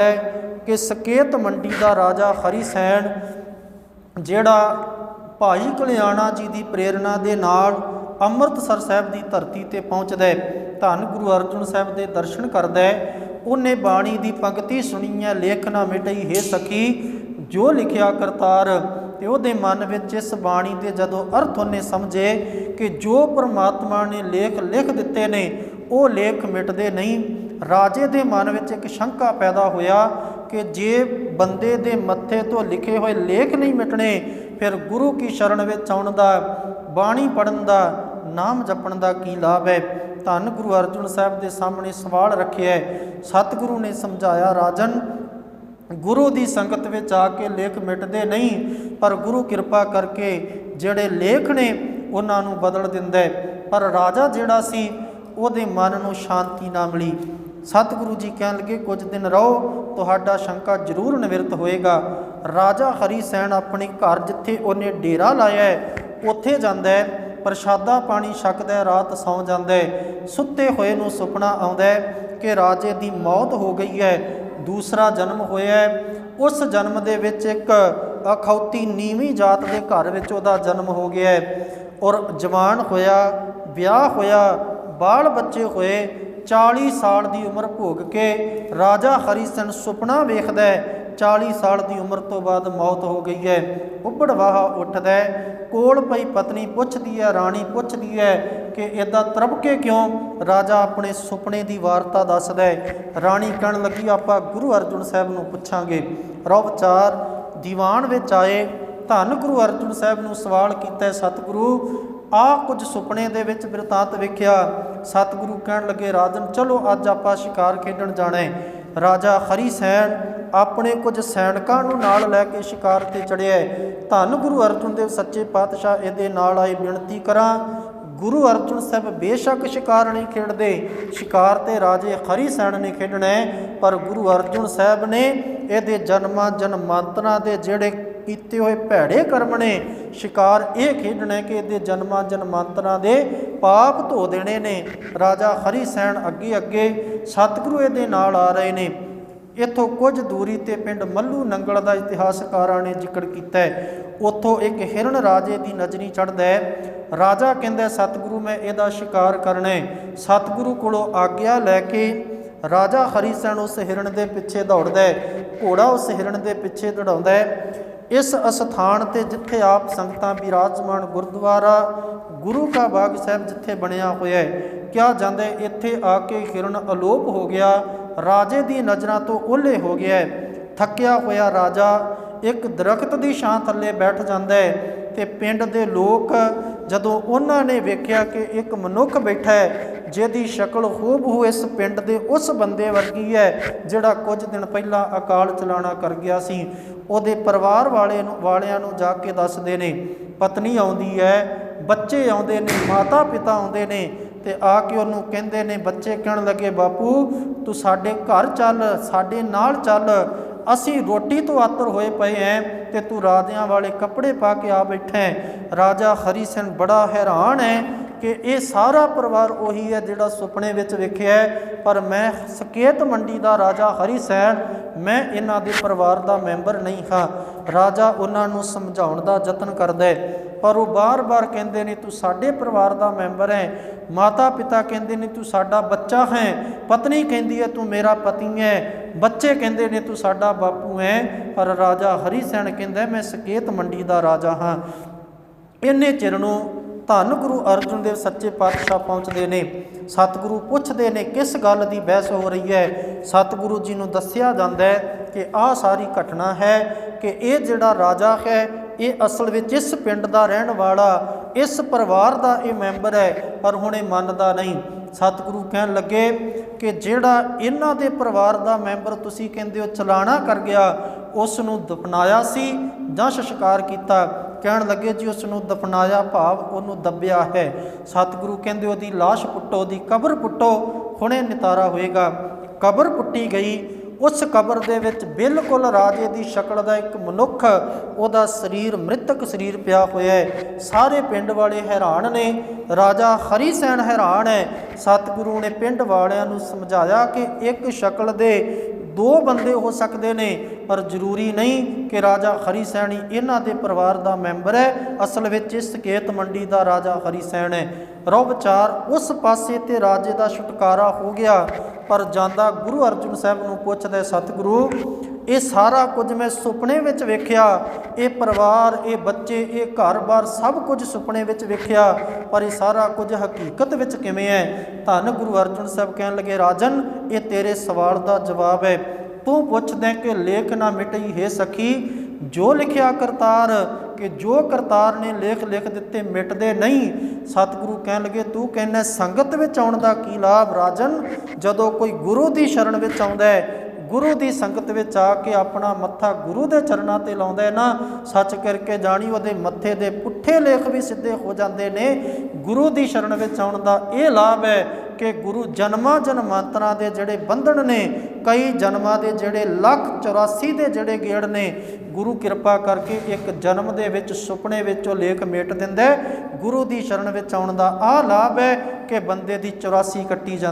ਹੈ ਕਿ ਸਕੇਤ ਮੰਡੀ ਦਾ ਰਾਜਾ ਹਰੀ ਸੈਨ ਜਿਹੜਾ ਭਾਈ ਕਲਿਆਣਾ ਜੀ ਦੀ ਪ੍ਰੇਰਣਾ ਦੇ ਨਾਲ ਅੰਮ੍ਰਿਤਸਰ ਸਾਹਿਬ ਦੀ ਧਰਤੀ ਤੇ ਪਹੁੰਚਦਾ ਹੈ, ਧੰਨ ਗੁਰੂ ਅਰਜਨ ਸਾਹਿਬ ਦੇ ਦਰਸ਼ਨ ਕਰਦਾ ਹੈ, ਉਹਨੇ ਬਾਣੀ ਦੀ ਪੰਕਤੀ ਸੁਣੀ ਹੈ, ਲੇਖ ਨਾ ਮਿਟਈ, ਹੈ ਸਖੀ, ਜੋ ਲਿਖਿਆ ਕਰਤਾਰ, ਤੇ ਉਹਦੇ ਮਨ ਵਿੱਚ ਇਸ ਬਾਣੀ ਦੇ ਜਦੋਂ ਅਰਥ ਉਹਨੇ ਸਮਝੇ ਕਿ ਜੋ ਪ੍ਰਮਾਤਮਾ ਨੇ ਲੇਖ ਲਿਖ ਦਿੱਤੇ ਨੇ, ਉਹ ਲੇਖ ਮਿਟਦੇ ਨਹੀਂ ਰਾਜੇ ਦੇ ਮਨ ਵਿੱਚ ਇੱਕ ਸ਼ੰਕਾ ਪੈਦਾ ਹੋਇਆ ਕਿ ਜੇ ਬੰਦੇ ਦੇ ਮੱਥੇ ਤੋਂ ਲਿਖੇ ਹੋਏ ਲੇਖ ਨਹੀਂ ਮਿਟਣੇ, ਫਿਰ ਗੁਰੂ ਕੀ ਸ਼ਰਨ ਵਿੱਚ ਆਉਣ ਦਾ, ਬਾਣੀ ਪੜਨ ਦਾ, ਨਾਮ ਜਪਣ ਦਾ ਕੀ ਲਾਭ ਹੈ? ਧੰਨ ਗੁਰੂ ਅਰਜਨ ਸਾਹਿਬ ਦੇ ਸਾਹਮਣੇ ਸਵਾਲ ਰੱਖਿਆ ਸਤਿਗੁਰੂ ਨੇ ਸਮਝਾਇਆ, ਰਾਜਨ, ਗੁਰੂ ਦੀ ਸੰਗਤ ਵਿੱਚ ਆ ਕੇ ਲੇਖ ਮਿਟਦੇ ਨਹੀਂ, ਪਰ ਗੁਰੂ ਕਿਰਪਾ ਕਰਕੇ ਜਿਹੜੇ ਲੇਖ ਨੇ ਉਹਨਾਂ ਨੂੰ ਬਦਲ ਦਿੰਦਾ ਪਰ ਰਾਜਾ ਜਿਹੜਾ ਸੀ, ਉਹਦੇ ਮਨ ਨੂੰ ਸ਼ਾਂਤੀ ਨਾ ਮਿਲੀ। ਸਤਿਗੁਰੂ ਜੀ ਕਹਿਣ ਲੱਗੇ, ਕੁਝ ਦਿਨ ਰਹੋ, ਤੁਹਾਡਾ ਸ਼ੰਕਾ ਜ਼ਰੂਰ ਨਿਵਰਤ ਹੋਏਗਾ। ਰਾਜਾ ਹਰੀ ਸੈਨ ਆਪਣੇ ਘਰ ਜਿੱਥੇ ਉਹਨੇ ਡੇਰਾ ਲਾਇਆ ਹੈ, ਉੱਥੇ ਜਾਂਦਾ ਹੈ, ਪ੍ਰਸ਼ਾਦਾ ਪਾਣੀ ਛਕਦਾ ਹੈ, ਰਾਤ ਸੌਂ ਜਾਂਦਾ ਹੈ। ਸੁੱਤੇ ਹੋਏ ਨੂੰ ਸੁਪਨਾ ਆਉਂਦਾ ਹੈ ਕਿ ਰਾਜੇ ਦੀ ਮੌਤ ਹੋ ਗਈ ਹੈ, ਦੂਸਰਾ ਜਨਮ ਹੋਇਆ ਹੈ। ਉਸ ਜਨਮ ਦੇ ਵਿੱਚ ਇੱਕ ਅਖੌਤੀ ਨੀਵੀਂ ਜਾਤ ਦੇ ਘਰ ਵਿੱਚ ਉਹਦਾ ਜਨਮ ਹੋ ਗਿਆ ਹੈ ਔਰ ਜਵਾਨ ਹੋਇਆ, ਵਿਆਹ ਹੋਇਆ, ਬਾਲ ਬੱਚੇ ਹੋਏ 40 ਸਾਲ ਦੀ ਉਮਰ ਭੋਗ ਕੇ ਰਾਜਾ ਹਰੀ ਸਿੰਘ ਸੁਪਨਾ ਵੇਖਦਾ ਹੈ 40 ਸਾਲ ਦੀ ਉਮਰ ਤੋਂ ਬਾਅਦ ਮੌਤ ਹੋ ਗਈ ਹੈ। ਉੱਬੜ ਵਾਹਾ ਉੱਠਦਾ ਹੈ, ਕੋਲ ਪਈ ਪਤਨੀ ਪੁੱਛਦੀ ਹੈ, ਰਾਣੀ ਪੁੱਛਦੀ ਹੈ ਕਿ ਇਦਾਂ ਤਰਬਕੇ ਕਿਉਂ? ਰਾਜਾ ਆਪਣੇ ਸੁਪਨੇ ਦੀ ਵਾਰਤਾ ਦੱਸਦਾ ਹੈ। ਰਾਣੀ ਕਹਿਣ ਲੱਗੀ, ਆਪਾਂ ਗੁਰੂ ਅਰਜਨ ਸਾਹਿਬ ਨੂੰ ਪੁੱਛਾਂਗੇ। ਰਵ ਚਾਰ ਦੀਵਾਨ ਵਿੱਚ ਆਏ, ਧੰਨ ਗੁਰੂ ਅਰਜਨ ਸਾਹਿਬ ਨੂੰ ਸਵਾਲ ਕੀਤਾ ਸਤਿਗੁਰੂ ਆ ਕੁਝ ਸੁਪਨੇ ਦੇ ਵਿੱਚ ਬਿਰਤਾਂਤ ਵੇਖਿਆ। ਸਤਿਗੁਰੂ ਕਹਿਣ ਲੱਗੇ, ਰਾਜਨ, ਚਲੋ, ਅੱਜ ਆਪਾਂ ਸ਼ਿਕਾਰ ਖੇਡਣ ਜਾਣਾ ਹੈ ਰਾਜਾ ਹਰੀ ਸੈਣ ਆਪਣੇ ਕੁਝ ਸੈਨਿਕਾਂ ਨੂੰ ਨਾਲ ਲੈ ਕੇ ਸ਼ਿਕਾਰ ਤੇ ਚੜਿਆ ਧੰਨ ਗੁਰੂ ਅਰਜਨ ਦੇਵ ਸੱਚੇ ਪਾਤਸ਼ਾਹ, ਇਹਦੇ ਨਾਲ ਆਈ ਬੇਨਤੀ ਕਰਾਂ। ਗੁਰੂ ਅਰਜਨ ਸਾਹਿਬ ਬੇਸ਼ੱਕ ਸ਼ਿਕਾਰ ਨਹੀਂ ਖੇਡਦੇ। ਸ਼ਿਕਾਰ ਤੇ ਰਾਜੇ ਹਰੀ ਸੈਣ ਨੇ ਖੇਡਣਾ ਹੈ ਪਰ ਗੁਰੂ ਅਰਜਨ ਸਾਹਿਬ ਨੇ ਇਹਦੇ ਜਨਮਾਂ ਜਨਮਾਂਤਰਾਂ ਦੇ ਜਿਹੜੇ ਕੀਤੇ ਹੋਏ ਭੈੜੇ ਕਰਮ ਨੇ, ਸ਼ਿਕਾਰ ਇਹ ਖੇਡਣਾ ਕਿ ਇਹਦੇ ਜਨਮਾਂ ਜਨਮਾਂਤਰਾਂ ਦੇ ਪਾਪ ਧੋ ਦੇਣੇ ਨੇ। ਰਾਜਾ ਹਰੀ ਸੈਣ ਅੱਗੇ ਅੱਗੇ ਸਤਿਗੁਰੂ ਇਹਦੇ ਨਾਲ ਆ ਰਹੇ ਨੇ। ਇੱਥੋਂ ਕੁਝ ਦੂਰੀ ਤੇ ਪਿੰਡ ਮੱਲੂ ਨੰਗਲ ਦਾ ਇਤਿਹਾਸਕਾਰਾਂ ਨੇ ਜ਼ਿਕਰ ਕੀਤਾ ਹੈ। ਉੱਥੋਂ ਇੱਕ ਹਿਰਨ ਰਾਜੇ ਦੀ ਨਜ਼ਰੀ ਚੜਦਾ ਹੈ। ਰਾਜਾ ਕਹਿੰਦਾ, ਸਤਿਗੁਰੂ, ਮੈਂ ਇਹਦਾ ਸ਼ਿਕਾਰ ਕਰਨਾ ਹੈ। ਸਤਿਗੁਰੂ ਕੋਲੋਂ ਆਗਿਆ ਲੈ ਕੇ ਰਾਜਾ ਹਰੀਸੈਣ ਉਸ ਹਿਰਨ ਦੇ ਪਿੱਛੇ ਦੌੜਦਾ ਹੈ। ਘੋੜਾ ਉਸ ਹਿਰਨ ਦੇ ਪਿੱਛੇ ਦੌੜਾਉਂਦਾ ਹੈ। ਇਸ ਅਸਥਾਨ ਤੇ ਜਿੱਥੇ ਆਪ ਸੰਗਤਾਂ ਬਿਰਾਜਮਾਨ ਗੁਰਦੁਆਰਾ ਗੁਰੂ ਕਾ ਬਾਗ ਸਾਹਿਬ ਜਿੱਥੇ ਬਣਿਆ ਹੋਇਆ ਹੈ ਕਿਹਾ ਜਾਂਦਾ ਹੈ ਇੱਥੇ ਆ ਕੇ ਹਿਰਨ ਅਲੋਪ ਹੋ ਗਿਆ, ਰਾਜੇ ਦੀ ਨਜ਼ਰਾਂ ਤੋਂ ਓਲੇ ਹੋ ਗਿਆ ਥੱਕਿਆ ਹੋਇਆ ਰਾਜਾ ਇੱਕ ਦਰਖਤ ਦੀ ਛਾਂ ਥੱਲੇ ਬੈਠ ਜਾਂਦਾ ਹੈ ਤੇ ਪਿੰਡ ਦੇ ਲੋਕ ਜਦੋਂ ਉਹਨਾਂ ਨੇ ਵੇਖਿਆ ਕਿ ਇੱਕ ਮਨੁੱਖ ਬੈਠਾ ਹੈ, ਜਿਹਦੀ ਸ਼ਕਲ ਹੂਬਹੂ ਇਸ ਪਿੰਡ ਦੇ ਉਸ ਬੰਦੇ ਵਰਗੀ ਹੈ, ਜਿਹੜਾ ਕੁਝ ਦਿਨ ਪਹਿਲਾਂ ਅਕਾਲ ਚਲਾਣਾ ਕਰ ਗਿਆ ਸੀ, ਉਹਦੇ ਪਰਿਵਾਰ ਵਾਲੇ ਨੂੰ, ਵਾਲਿਆਂ ਨੂੰ ਜਾ ਕੇ ਦੱਸਦੇ ਨੇ, ਪਤਨੀ ਆਉਂਦੀ ਹੈ, ਬੱਚੇ ਆਉਂਦੇ ਨੇ ਮਾਤਾ ਪਿਤਾ ਆਉਂਦੇ ਨੇ ਤੇ ਆ ਕੇ ਉਹਨੂੰ ਕਹਿੰਦੇ ਨੇ, ਬੱਚੇ ਕਹਿਣ ਲੱਗੇ, ਬਾਪੂ, ਤੂੰ ਸਾਡੇ ਘਰ ਚੱਲ, ਸਾਡੇ ਨਾਲ ਚੱਲ ਅਸੀਂ ਰੋਟੀ ਤੋਂ ਆਤਰ ਹੋਏ ਪਏ ਐ ਤੇ ਤੂੰ ਰਾਜਿਆਂ ਵਾਲੇ ਕੱਪੜੇ ਪਾ ਕੇ ਆ ਬੈਠਾ ਹੈ ਰਾਜਾ ਹਰੀ ਸਿੰਘ ਬੜਾ ਹੈਰਾਨ ਹੈ ਕਿ ਇਹ ਸਾਰਾ ਪਰਿਵਾਰ ਉਹੀ ਹੈ ਜਿਹੜਾ ਸੁਪਨੇ ਵਿੱਚ ਵੇਖਿਆ ਪਰ ਮੈਂ ਸਕੇਤ ਮੰਡੀ ਦਾ ਰਾਜਾ ਹਰੀ ਸੈਨ ਮੈਂ ਇਹਨਾਂ ਦੇ ਪਰਿਵਾਰ ਦਾ ਮੈਂਬਰ ਨਹੀਂ ਹਾਂ। ਰਾਜਾ ਉਹਨਾਂ ਨੂੰ ਸਮਝਾਉਣ ਦਾ ਯਤਨ ਕਰਦਾ ਹੈ ਪਰ ਉਹ ਬਾਰ-ਬਾਰ ਕਹਿੰਦੇ ਨੇ, ਤੂੰ ਸਾਡੇ ਪਰਿਵਾਰ ਦਾ ਮੈਂਬਰ ਹੈ। ਮਾਤਾ ਪਿਤਾ ਕਹਿੰਦੇ ਨੇ, ਤੂੰ ਸਾਡਾ ਬੱਚਾ ਹੈ। ਪਤਨੀ ਕਹਿੰਦੀ ਹੈ, ਤੂੰ ਮੇਰਾ ਪਤੀ ਹੈ। ਬੱਚੇ ਕਹਿੰਦੇ ਨੇ, ਤੂੰ ਸਾਡਾ ਬਾਪੂ ਹੈ। ਪਰ ਰਾਜਾ ਹਰੀ ਸੈਣ ਕਹਿੰਦਾ, ਮੈਂ ਸਕੇਤ ਮੰਡੀ ਦਾ ਰਾਜਾ ਹਾਂ। ਇੰਨੇ ਚਿਰ ਨੂੰ ਧੰਨ ਗੁਰੂ ਅਰਜਨ ਦੇਵ ਸੱਚੇ ਪਾਤਸ਼ਾਹ ਪਹੁੰਚਦੇ ਨੇ। ਸਤਿਗੁਰੂ ਪੁੱਛਦੇ ਨੇ, ਕਿਸ ਗੱਲ ਦੀ ਬਹਿਸ ਹੋ ਰਹੀ ਹੈ? ਸਤਿਗੁਰੂ ਜੀ ਨੂੰ ਦੱਸਿਆ ਜਾਂਦਾ ਹੈ ਕਿ ਆਹ ਸਾਰੀ ਘਟਨਾ ਹੈ ਕਿ ਇਹ ਜਿਹੜਾ ਰਾਜਾ ਹੈ ਇਹ ਅਸਲ ਵਿੱਚ ਇਸ ਪਿੰਡ ਦਾ ਰਹਿਣ ਵਾਲਾ, ਇਸ ਪਰਿਵਾਰ ਦਾ ਇਹ ਮੈਂਬਰ ਹੈ, ਪਰ ਹੁਣ ਇਹ ਮੰਨਦਾ ਨਹੀਂ। ਸਤਿਗੁਰੂ ਕਹਿਣ ਲੱਗੇ ਕਿ ਜਿਹੜਾ ਇਹਨਾਂ ਦੇ ਪਰਿਵਾਰ ਦਾ ਮੈਂਬਰ ਤੁਸੀਂ ਕਹਿੰਦੇ ਹੋ ਚਲਾਣਾ ਕਰ ਗਿਆ ਉਸ ਨੂੰ ਦਫਨਾਇਆ ਸੀ, ਜਾਂ ਸਸ਼ਕਾਰ ਕੀਤਾ। ਕਹਿਣ ਲੱਗੇ ਜੀ ਉਸ ਨੂੰ ਦਫਨਾਇਆ ਭਾਵ ਉਹਨੂੰ ਦੱਬਿਆ ਹੈ। ਸਤਿਗੁਰੂ ਕਹਿੰਦੇ ਉਹਦੀ লাশ ਪੁੱਟੋ, ਉਹਦੀ ਕਬਰ ਪੁੱਟੋ, ਹੁਣੇ ਨਿਤਾਰਾ ਹੋਏਗਾ। ਕਬਰ ਪੁੱਟੀ ਗਈ ਉਸ ਕਬਰ ਦੇ ਵਿੱਚ ਬਿਲਕੁਲ ਰਾਜੇ ਦੀ ਸ਼ਕਲ ਦਾ ਇੱਕ ਮਨੁੱਖ, ਉਹਦਾ ਸਰੀਰ ਮ੍ਰਿਤਕ ਸਰੀਰ ਪਿਆ ਹੋਇਆ ਹੈ। ਸਾਰੇ ਪਿੰਡ ਵਾਲੇ ਹੈਰਾਨ ਨੇ। ਰਾਜਾ ਹਰੀ ਸੈਨ ਹੈਰਾਨ ਹੈ। ਸਤਿਗੁਰੂ ਨੇ ਪਿੰਡ ਵਾਲਿਆਂ ਨੂੰ ਸਮਝਾਇਆ ਕਿ ਇੱਕ ਸ਼ਕਲ ਦੇ ਦੋ ਬੰਦੇ ਹੋ ਸਕਦੇ ਨੇ, ਪਰ ਜ਼ਰੂਰੀ ਨਹੀਂ ਕਿ ਰਾਜਾ ਹਰੀ ਸੈਣੀ ਇਹਨਾਂ ਦੇ ਪਰਿਵਾਰ ਦਾ ਮੈਂਬਰ ਹੈ। ਅਸਲ ਵਿੱਚ ਇਸ ਸਕੇਤ ਮੰਡੀ ਦਾ ਰਾਜਾ ਹਰੀ ਸੈਣ ਹੈ। ਰੋ ਚਾਰ ਉਸ ਪਾਸੇ ਤੇ ਰਾਜੇ ਦਾ ਛੁਟਕਾਰਾ ਹੋ ਗਿਆ। ਪਰ ਜਾਂਦਾ ਗੁਰੂ ਅਰਜਨ ਸਾਹਿਬ ਨੂੰ ਪੁੱਛਦਾ ਸਤਿਗੁਰੂ, ਇਹ ਸਾਰਾ ਕੁਝ ਮੈਂ ਸੁਪਨੇ ਵਿੱਚ ਵੇਖਿਆ, ਇਹ ਪਰਿਵਾਰ, ਇਹ ਬੱਚੇ, ਇਹ ਘਰ-ਬਾਰ ਸਭ ਕੁਝ ਸੁਪਨੇ ਵਿੱਚ ਵੇਖਿਆ, ਪਰ ਇਹ ਸਾਰਾ ਕੁਝ ਹਕੀਕਤ ਵਿੱਚ ਕਿਵੇਂ ਹੈ? ਧੰਨ ਗੁਰੂ ਅਰਜਨ ਸਾਹਿਬ ਕਹਿਣ ਲੱਗੇ, ਰਾਜਨ, ਇਹ ਤੇਰੇ ਸਵਾਲ ਦਾ ਜਵਾਬ ਹੈ। ਤੂੰ ਪੁੱਛਦਾ ਕਿ ਲੇਖ ਨਾ ਮਿਟਈ ਹੈ ਸਖੀ, ਜੋ ਲਿਖਿਆ ਕਰਤਾਰ ਕਿ ਜੋ ਕਰਤਾਰ ਨੇ ਲੇਖ ਲਿਖ ਦਿੱਤੇ, ਮਿਟਦੇ ਨਹੀਂ। ਸਤਿਗੁਰੂ ਕਹਿਣ ਲੱਗੇ, ਤੂੰ ਕਹਿੰਦਾ, ਸੰਗਤ ਵਿੱਚ ਆਉਣ ਦਾ ਕੀ ਲਾਭ? ਰਾਜਨ, ਜਦੋਂ ਕੋਈ ਗੁਰੂ ਦੀ ਸ਼ਰਨ ਵਿੱਚ ਆਉਂਦਾ ਹੈ, ਗੁਰੂ ਦੀ ਸੰਗਤ ਵਿੱਚ ਆ ਕੇ ਆਪਣਾ ਮੱਥਾ ਗੁਰੂ ਦੇ ਚਰਨਾਂ ਤੇ ਲਾਉਂਦਾ ਹੈ ਨਾ, ਸੱਚ ਕਰਕੇ ਜਾਣੀ, ਉਹਦੇ ਮੱਥੇ ਦੇ ਪੁੱਠੇ ਲੇਖ ਵੀ ਸਿੱਧੇ ਹੋ ਜਾਂਦੇ ਨੇ। ਗੁਰੂ ਦੀ ਸ਼ਰਨ ਵਿੱਚ ਆਉਣ ਦਾ ਇਹ ਲਾਭ ਹੈ ਕਿ ਗੁਰੂ ਜਨਮਾਂ ਜਨਮਾਂਤਰਾਂ ਦੇ ਜਿਹੜੇ ਬੰਧਨ ਨੇ ਕਈ ਜਨਮਾਂ ਦੇ ਜਿਹੜੇ ਲੱਖ 84 ਦੇ ਜਿਹੜੇ ਗੇੜ ਨੇ, ਗੁਰੂ ਕਿਰਪਾ ਕਰਕੇ ਇੱਕ ਜਨਮ ਦੇ ਵਿੱਚ ਸੁਪਨੇ ਵਿੱਚੋਂ ਲੇਖ ਮੇਟ ਦਿੰਦਾ ਗੁਰੂ ਦੀ ਸ਼ਰਨ ਵਿੱਚ ਆਉਣ ਦਾ ਆਹ ਲਾਭ ਹੈ ਕਿ ਬੰਦੇ ਦੀ 84 ਕੱਟੀ ਜਾਂਦੀ